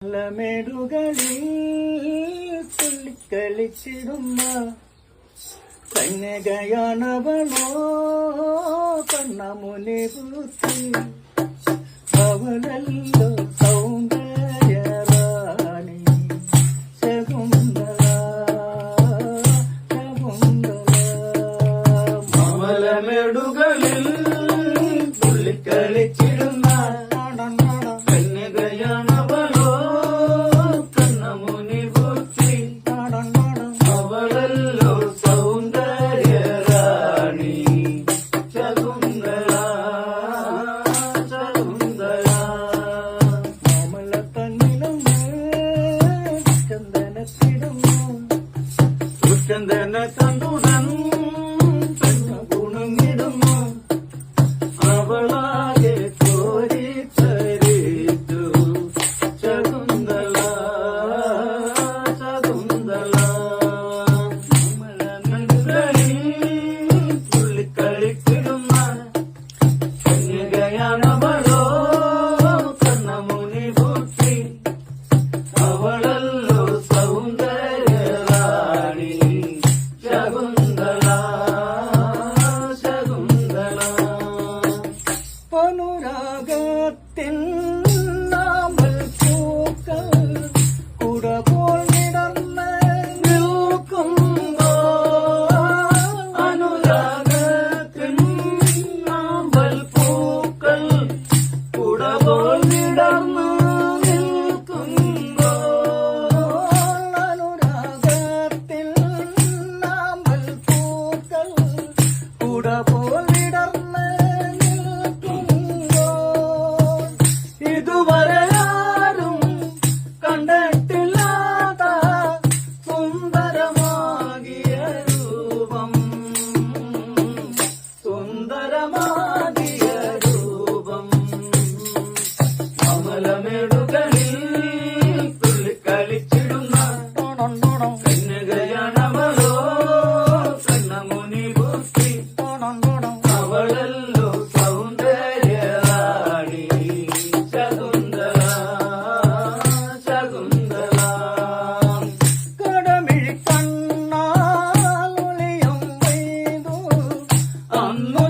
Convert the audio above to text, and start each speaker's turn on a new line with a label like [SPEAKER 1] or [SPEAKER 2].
[SPEAKER 1] മേടുകളിൽ തുള്ളിക്കളിച്ചിടുന്ന കന്യകയാണവളോ കണ്ണമുനെ പൂത്തി അവളല്ലോ സൗന്ദര്യറാണി. Shakuntala Shakuntala.
[SPEAKER 2] മമലമെടുകളിൽ തുള്ളിക്കളിച്ചിടുന്ന കന്യകയാണ്
[SPEAKER 1] Pola
[SPEAKER 2] amor.